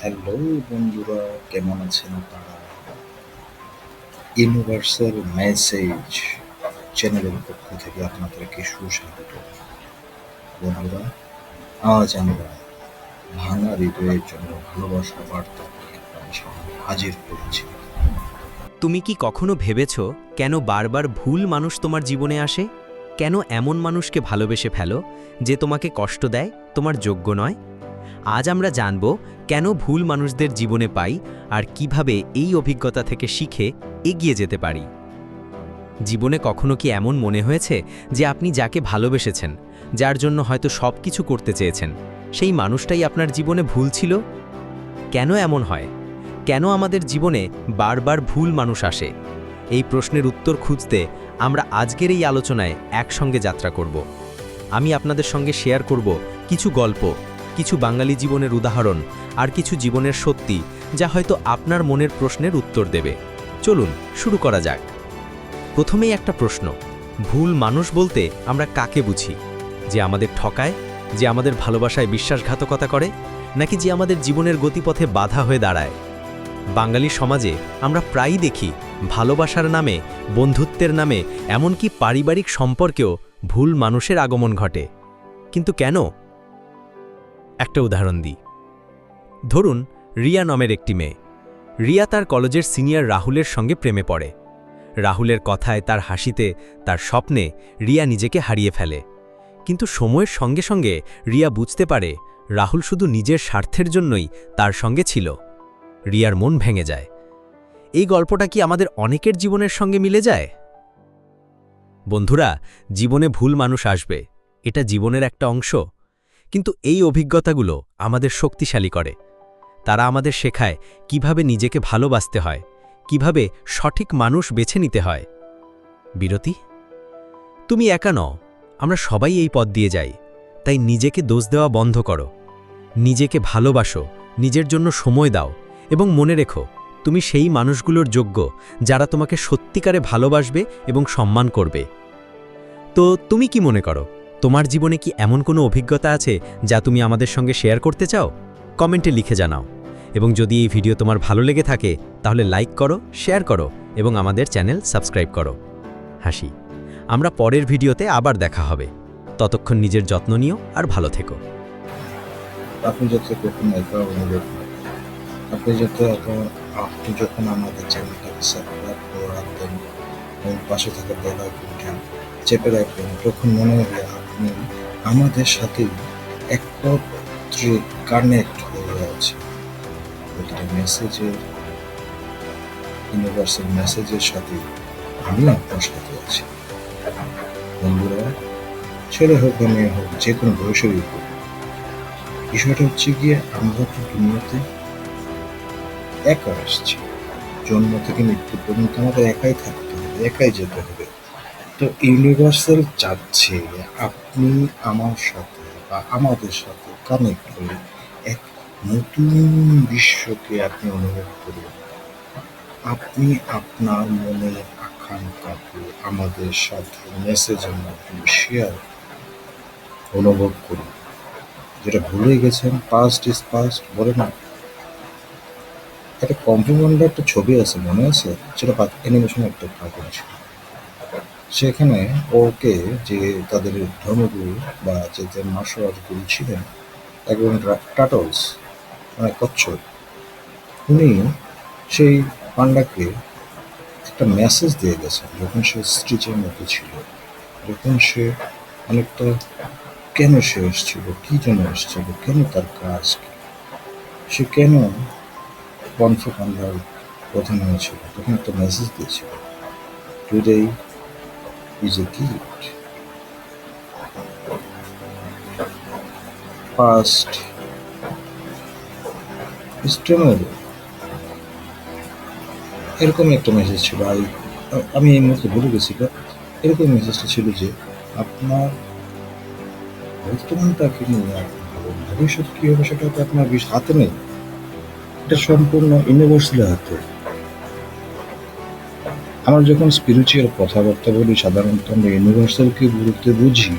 Hello বন্ধুরা, কেমন আছেন আপনারা? ইউনিভার্সাল মেসেজ চ্যানেলের পক্ষ থেকে আপনাদেরকে সুস্বাগত। বন্ধুরা, আজ আমরা ভাঙা হৃদয়ের জন্য ভালোবাসা বার্তা হাজির করেছি তুমি কি কখনো ভেবেছ কেন বারবার ভুল মানুষ তোমার জীবনে আসে? কেন এমন মানুষকে ভালোবেসে ফেলো যে তোমাকে কষ্ট দেয়, তোমার যোগ্য নয়? আজ আমরা জানব কেন ভুল মানুষদের জীবনে পাই আর কীভাবে এই অভিজ্ঞতা থেকে শিখে এগিয়ে যেতে পারি। জীবনে কখনো কি এমন মনে হয়েছে যে আপনি যাকে ভালোবেসেছেন, যার জন্য হয়তো সব কিছু করতে চেয়েছেন, সেই মানুষটাই আপনার জীবনে ভুল ছিল? কেন এমন হয়? কেন আমাদের জীবনে বারবার ভুল মানুষ আসে? এই প্রশ্নের উত্তর খুঁজতে আমরা আজকের এই আলোচনায় একসঙ্গে যাত্রা করব। আমি আপনাদের সঙ্গে শেয়ার করব কিছু গল্প কিছু বাঙালি জীবনের উদাহরণ আর কিছু জীবনের সত্যি যা হয়তো আপনার মনের প্রশ্নের উত্তর দেবে। চলুন, শুরু করা যাক। প্রথমেই একটা প্রশ্ন। ভুল মানুষ বলতে আমরা কাকে বুঝি? যে আমাদের ঠকায়? যে আমাদের ভালোবাসায় বিশ্বাসঘাতকতা করে? নাকি যে আমাদের জীবনের গতিপথে বাধা হয়ে দাঁড়ায়? বাঙালি সমাজে আমরা প্রায়ই দেখি ভালোবাসার নামে, বন্ধুত্বের নামে, এমনকি পারিবারিক সম্পর্কেও ভুল মানুষের আগমন ঘটে। কিন্তু কেন? একটা উদাহরণ দিই। ধরুন, রিয়া নামের একটি মেয়ে। রিয়া তার কলেজের সিনিয়র রাহুলের সঙ্গে প্রেমে পড়ে। রাহুলের কথায় তার হাসিতে, তার স্বপ্নে রিয়া নিজেকে হারিয়ে ফেলে। কিন্তু সময়ের সঙ্গে সঙ্গে রিয়া বুঝতে পারে, রাহুল শুধু নিজের স্বার্থের জন্যই তার সঙ্গে ছিল। রিয়ার মন ভেঙে যায়। এই গল্পটা কি আমাদের অনেকের জীবনের সঙ্গে মিলে যায়? বন্ধুরা, জীবনে ভুল মানুষ আসবে। এটা জীবনের একটা অংশ। কিন্তু এই অভিজ্ঞতাগুলো আমাদের শক্তিশালী করে। তারা আমাদের শেখায় কীভাবে নিজেকে ভালোবাসতে হয়, কীভাবে সঠিক মানুষ বেছে নিতে হয়। বিরতি? তুমি একা নও, আমরা সবাই এই পথ দিয়ে যাই। তাই নিজেকে দোষ দেওয়া বন্ধ করো। নিজেকে ভালোবাসো, নিজের জন্য সময় দাও এবং মনে রেখো, তুমি সেই মানুষগুলোর যোগ্য যারা তোমাকে সত্যিকারে ভালোবাসবে এবং সম্মান করবে। তো তুমি কি মনে করো? তোমার জীবনে কি এমন কোনো অভিজ্ঞতা আছে যা তুমি আমাদের সঙ্গে শেয়ার করতে চাও? কমেন্টে লিখে জানাও। এবং যদি এই ভিডিও তোমার ভালো লেগে থাকে, তাহলে লাইক করো, শেয়ার করো, এবং আমাদের চ্যানেল সাবস্ক্রাইব করো। হাসি। আমরা পরের ভিডিওতে আবার দেখা হবে। ততক্ষণ নিজের যত্ন নিও আর ভালো থেকো। আপনি আপনি যখন আমাদের চ্যানেলটাকে সাবস্ক্রাইব করে রাখবেন, এবং পাশে থাকা বেল চেপে রাখবেন তখন মনে হবে আপনি আমাদের সাথে একত্রে কানেক্ট হয়ে আছে। প্রতিটা মেসেজের ইউনিভার্সাল মেসেজের সাথে আমি আপনার সাথে আছি। বন্ধুরা, ছেলে হোক বা মেয়ে হোক, যে কোনো বয়সেরই হোক, বিষয়টা হচ্ছে গিয়ে আমরা তো দুনিয়াতে একা আসছি। জন্ম থেকে মৃত্যু পর্যন্ত আমাদের একাই থাকতে হবে, একাই যেতে হবে। তো ইউনিভার্সাল চাচ্ছে আপনি আমার সাথে বা আমাদের সাথে কানেক্ট হলে এক নতুন বিশ্বকে আপনি অনুভব করুন। আপনি আপনার মনের আকাঙ্ক্ষাকে আমাদের সাথে মেসেজের মাধ্যমে শেয়ার অনুভব করুন। যেটা ভুলে গেছেন পাস্ট ইজ পাস্ট বলে না। একটা কম্পিউটার একটা ছবি আছে, মনে আছে? সেটা অ্যানিমেশন একটা কার্টুন ছিল। সেখানে ওকে যে তাদের ধর্মগুরু বা যে মার্শাল আর্ট গুরু ছিলেন, একজন টাটলস মানে কচ্ছপ, উনি সেই পান্ডাকে একটা মেসেজ দিয়ে গেছেন যখন সে স্টিচের মতো ছিল, যখন সে অনেকটা কেন সে এসেছিল, কি জন্য এসেছিল, কেন তার কাজ সে কেন কণ্ঠ পান্ডার প্রধান হয়েছিল, তখন একটা মেসেজ দিয়েছিল today a gift past is tomorrow এরকম একটা মেসেজ ছিল। আর আমি এই মুহূর্তে ভুলে গেছি এরকম মেসেজটা ছিল যে আপনার বর্তমানটাকে নিয়ে ভবিষ্যৎ কী হবে সেটা তো আপনার হাতে নেই। এটা সম্পূর্ণ ইউনিভার্সালের হাতে। আমরা যখন স্পিরিচুয়াল কথাবার্তা বলি, সাধারণত আমরা ইউনিভার্সালকে গুরুত্বে বুঝি,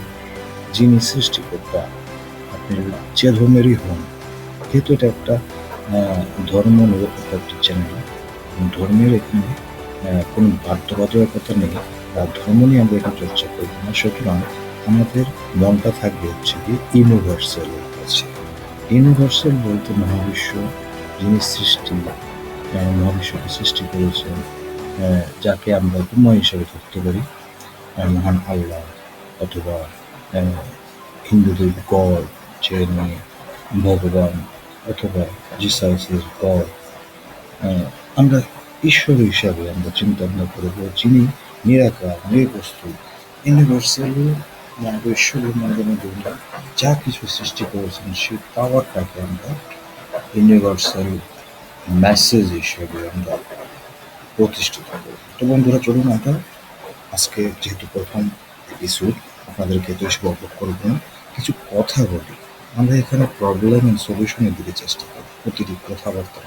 যিনি সৃষ্টিকর্তা, আপনি যে ধর্মেরই হন, যেহেতু এটা একটা ধর্ম নিরপেক্ষ একটি চ্যানেল ধর্মের এখানে কোনো বাধ্যবাধকতা নেই, বা ধর্ম নিয়ে আমরা এখানে চর্চা করব না, সুতরাং আমাদের মনটা থাকবে হচ্ছে কি ইউনিভার্সাল কাছে। ইউনিভার্সাল বলতে মহাবিশ্ব যিনি সৃষ্টি মহাবিশ্বকে সৃষ্টি করেছেন যাকে আমরা উপমা হিসেবে ধরতে পারি মহান আল্লাহ অথবা হিন্দুদের গড যে ভগবান অথবা জিসাসের গড আমরা ঈশ্বর হিসাবে আমরা চিন্তা ভাবনা করব, যিনি নিরাকার নির্বস্তু ইউনিভার্সালি মহাবিশ্বর মধ্যে যা কিছু সৃষ্টি করেছেন, সেই পাওয়ারটাকে আমরা ইউনিভার্সাল মেসেজ হিসেবে আমরা প্রতিষ্ঠিত হবে। তো বন্ধুরা, চলুন আমরা আজকে যেহেতু প্রথম এপিসোড আপনাদেরকে তো এসব অবগত করব না, কিছু কথা বলি। আমরা এখানে প্রবলেম এন্ড সলিউশনের দিকে চেষ্টা করি প্রতিটি কথাবার্তা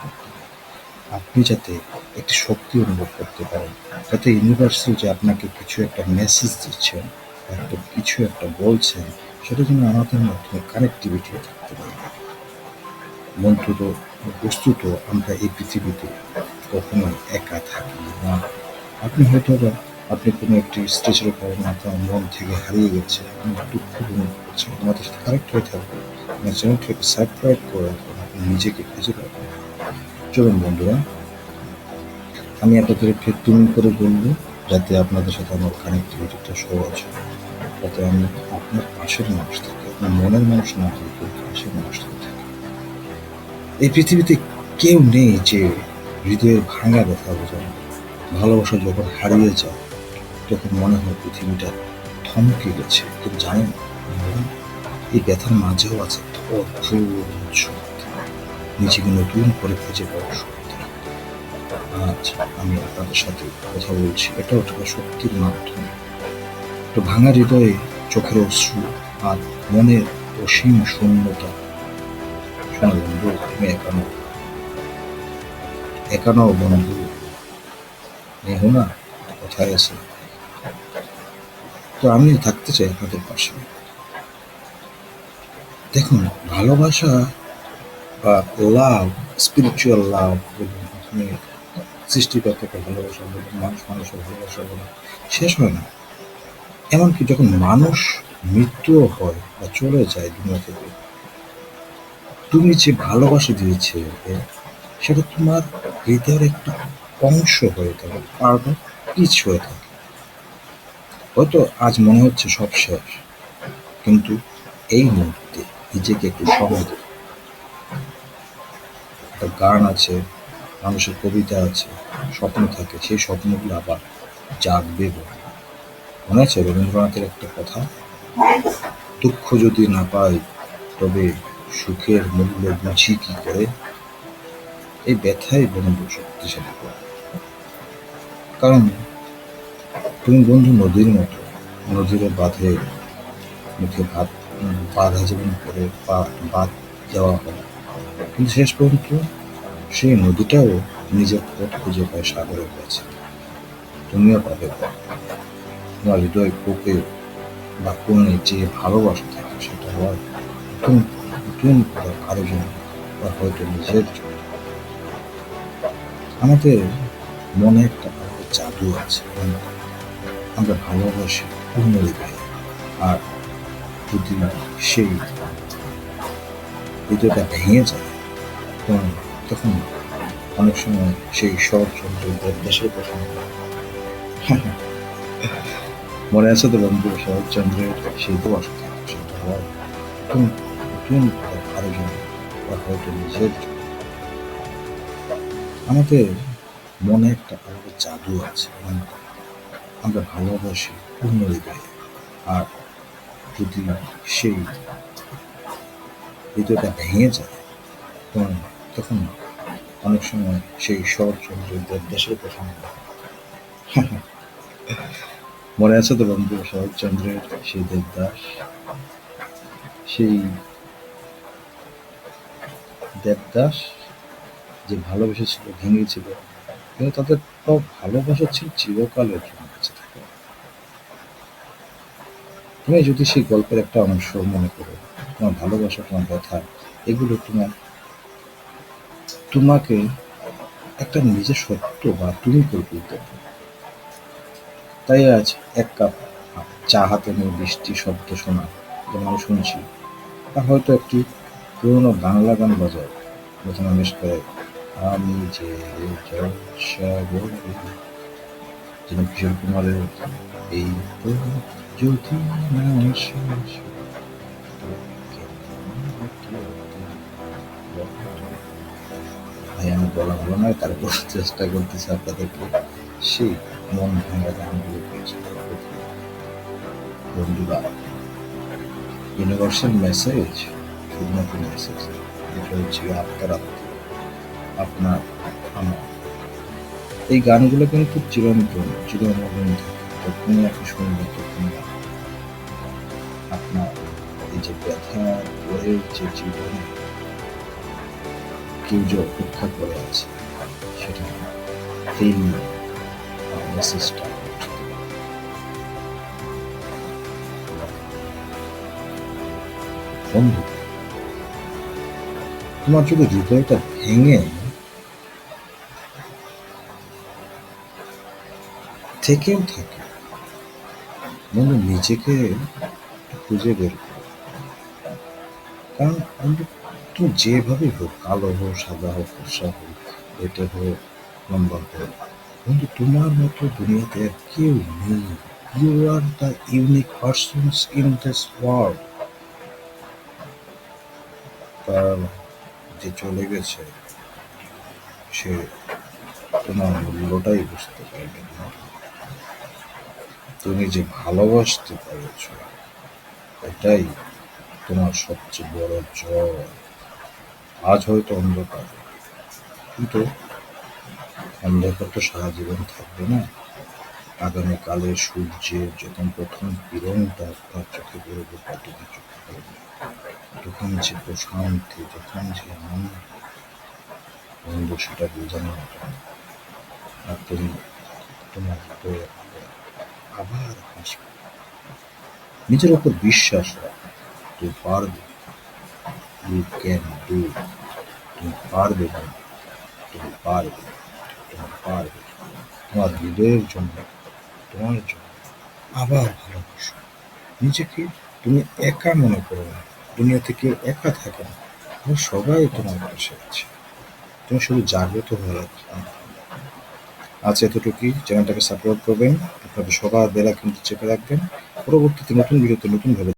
আপনি যাতে একটি শক্তি অনুভব করতে পারেন, যাতে ইউনিভার্সাল যে আপনাকে কিছু একটা মেসেজ দিচ্ছেন একটা কিছু একটা বলছেন, সেটা যেন আমাদের মাধ্যমে কানেক্টিভিটি থাকতে পারে। বন্ধুত বস্তুত আমরা এই পৃথিবীতে কখনো একা থাকি না। আপনি হয়তো বা আপনি কোনো একটি স্টেজের কারণে আপনার মন থেকে হারিয়ে গেছে আপনি দুঃখ অনুভব করছেন আমাদের সাথে কানেক্ট হয়ে থাকবে আপনার চ্যানেলটাকে সাবস্ক্রাইব করে রাখুন আপনি নিজেকে খুঁজে পাবেন। চলুন বন্ধুরা, আমি আপনাদেরকে তুমি করে বলব, যাতে আপনাদের সাথে আমার কানেক্টিভিটিটা সহজ হয়, যাতে আমি আপনার পাশের মানুষ থাকি, আপনার মনের মানুষ না কিন্তু পাশের মানুষ থাকি। এই পৃথিবীতে কেউ নেই যে হৃদয়ের ভাঙা ব্যথা বোঝায়। ভালোবাসা যখন হারিয়ে যায় তখন মনে হয় পৃথিবীটা থমকে গেছে। কিন্তু জানেন বন্ধুরা, এই ব্যথার মাঝেও আছে অদ্ভুত শক্তি নিজেকে নতুন করে খুঁজে পাওয়ার শক্তি আজ আমি আপনাদের সাথে কথা বলছি। এটা একটা শক্তির মাধ্যমে। তো ভাঙা হৃদয়ে চোখের অশ্রু আর মনের অসীম শূন্যতা। শোনো বন্ধু তুমি একানো একানো বন্ধু নেহ না কোথায় আছে। তো আমি থাকতে চাই আপনাদের পাশে। দেখুন, ভালোবাসা বা লাভ স্পিরিচুয়াল লাভ বলুন, আপনি সৃষ্টিকর্তাকে ভালোবাসা বলুন, মানুষ মানুষের ভালোবাসা বলুন, শেষ হয় না। এমনকি যখন মানুষ মৃত্যুও হয় বা চলে যায় দুনিয়া থেকে, তুমি যে ভালোবাসা দিয়েছে সেটা তোমার হৃদয়ের একটা অংশ হয়ে থাকে পার্ট অফ পিচ হয়ে থাকে। হয়তো আজ মনে হচ্ছে সব শেষ, কিন্তু এই মুহূর্তে নিজেকে একটু সময় দিন একটা গান আছে, মানুষের কবিতা আছে, স্বপ্ন থাকে, সেই স্বপ্নগুলো আবার জাগবে। মনে আছে রবীন্দ্রনাথের একটা কথা? দুঃখ যদি না পাই, তবে সুখের মূল্য বুঝি কি করে? এই ব্যথাই বন্ধু শক্তিশালী করে কারণ তুমি বন্ধু নদীর মতো, নদীর বাঁধে মুখে ভাত বাধা যেমন করে বাদ দেওয়া হয়। কিন্তু শেষ পর্যন্ত সেই নদীটাও নিজের পথ খুঁজে পায় সাগরের কাছে তুমিও পাবে। তোমার হৃদয় কোপে বা কোণে যে ভালোবাসা থাকে, সেটা হয় নতুন করে কারও জন্য বা হয়তো নিজের জন্য। আমাদের মনে একটা আলাদা জাদু আছে আমরা ভালোবাসি পূর্ণ হৃদয়ে আর যদি সেই হৃদয়টা ভেঙে যায়, তখন তখন অনেক সময় সেই ষড়যন্ত্র দেশের কথা মনে আছে তো বন্ধু শরৎচন্দ্রের সেই নতুন নতুন করে জন্য হয়তো নিজের আমাদের মনে একটা আলাদা জাদু আছে আমরা ভালোবাসি হৃদয়ে আর যদি সেই হৃদয়টা ভেঙে যায়, তখন তখন অনেক সময় সেই ষড়যন্ত্র দেশের কথা মনে। মনে আছে তো বন্ধু, শরৎচন্দ্রের সেই দেবদাস সেই দেবদাস যে ভালোবেসেছিল ভেঙেছিল, কিন্তু তাদের তো ভালোবাসা ছিল চিরকালের জন্য বেঁচে থাকে। তুমি যদি সেই গল্পের একটা অংশ মনে করো, তোমার ভালোবাসা, তোমার ব্যথা, এগুলো তোমার, তোমাকে একটা নিজের সত্য বা তুমি করে তুলতে তাই আজ এক কাপ চা হাতে নিয়ে বৃষ্টি শব্দ শোনা যেমন আমি শুনছি। তা হয়তো একটি পুরোনো বাংলা গান বাজায় যেখানে বেশ করে আমি যে জলসাগর যেন কিশোর কুমারের এই যদি না আমি বলা ভালো নয় তারপর চেষ্টা করতেছি আপনাদেরকে সেই মন ভাঙা গানগুলো বন্ধুরা ইউনিভার্সাল মেসেজ শুধুমাত্র মেসেজ এটা হচ্ছে আপনার আপনার আমার। এই গানগুলো কিন্তু চিরন্তন চিরমরণ যখনই আপনি শুনবেন তখনই আপনার এই যে ব্যথা, বইয়ের যে জীবনে, কেউ যে অপেক্ষা করে আছে, সেটা এই মেসেজটা বন্ধু, তোমার যদি হৃদয়টা ভেঙে থেকেও থাকে। বন্ধু, নিজেকে খুঁজে বের করো। কারণ বন্ধু, তুমি যেভাবে হোক, কালো হোক, সাদা হোক, ফর্সা হোক এটা হোক, লম্বা হোক, বন্ধু, তোমার মতো দুনিয়াতে আর কেউ নেই। You are the unique persons in this world তার যে চলে গেছে, সে তোমার মূল্যটাই বুঝতে পারবে না। তুমি যে ভালোবাসতে পেরেছ, এটাই তোমার সবচেয়ে বড় জয় আজ হয়তো অন্ধকার, কিন্তু অন্ধকার তো সারা জীবন থাকবে না আগামীকালে সূর্যের যখন প্রথম কিরণটা আপনার চোখে পড়বে বা তুমি চোখে পড়বে, তখন যে প্রশান্তি, তখন যে আনন্দ সেটা বোঝানো না। আর তুমি তোমার আবার হাসবে নিজের ওপর বিশ্বাস রাখো। পারবে? ইউ ক্যান ডু তুমি পারবে বন্ধু। তুমি পারবে? তুমি পারবে? তোমার হৃদয়ের জন্য, তোমার জন্য আবার ভালোবাসো। নিজেকে তুমি একা মনে করো না। দুনিয়াতে কেউ একা থাকে না। সবাই তোমার পাশে আছে। তুমি শুধু জাগ্রত হয়ে রাখো। আজ এতটুকুই। চ্যানেলটাকে সাপোর্ট করবেন। আপনাদের সবার বেলা কিন্তু চেপে রাখবেন। পরবর্তীতে নতুন ভিডিওতে নতুন ভাবে